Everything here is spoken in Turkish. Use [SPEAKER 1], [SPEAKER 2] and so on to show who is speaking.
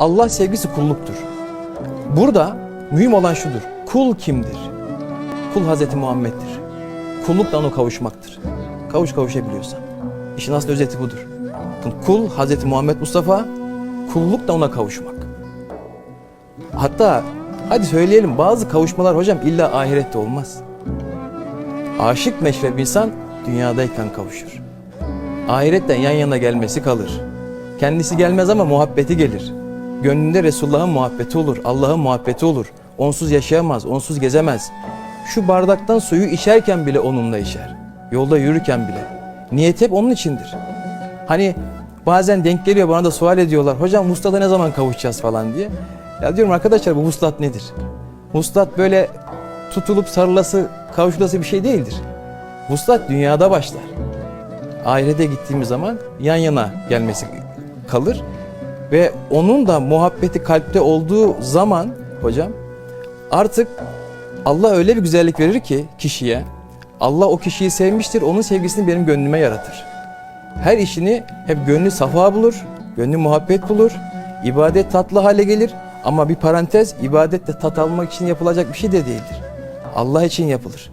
[SPEAKER 1] Allah sevgisi kulluktur. Burada mühim olan şudur. Kul kimdir? Kul Hazreti Muhammed'dir. Kullukla onu kavuşmaktır. Kavuş kavuşabiliyorsan. İşin aslı özeti budur. Kul Hazreti Muhammed Mustafa, kullukla ona kavuşmak. Hatta hadi söyleyelim bazı kavuşmalar hocam illa ahirette olmaz. Aşık meşrep insan dünyadayken kavuşur. Ahiretten yan yana gelmesi kalır. Kendisi gelmez ama muhabbeti gelir. Gönlünde Resulullah'ın muhabbeti olur, Allah'ın muhabbeti olur. Onsuz yaşayamaz, onsuz gezemez. Şu bardaktan suyu içerken bile onunla içer. Yolda yürürken bile. Niyet hep onun içindir. Hani bazen denk geliyor bana da sual ediyorlar. Hocam vuslata ne zaman kavuşacağız falan diye. Ya diyorum arkadaşlar bu vuslat nedir? Vuslat böyle tutulup sarılası, kavuşulası bir şey değildir. Vuslat dünyada başlar. Ahirete gittiğimiz zaman yan yana gelmesi kalır. Ve onun da muhabbeti kalpte olduğu zaman hocam artık Allah öyle bir güzellik verir ki kişiye. Allah o kişiyi sevmiştir, onun sevgisini benim gönlüme yaratır. Her işini hep gönlü safa bulur, gönlü muhabbet bulur, ibadet tatlı hale gelir. Ama bir parantez, ibadet de tat almak için yapılacak bir şey de değildir. Allah için yapılır.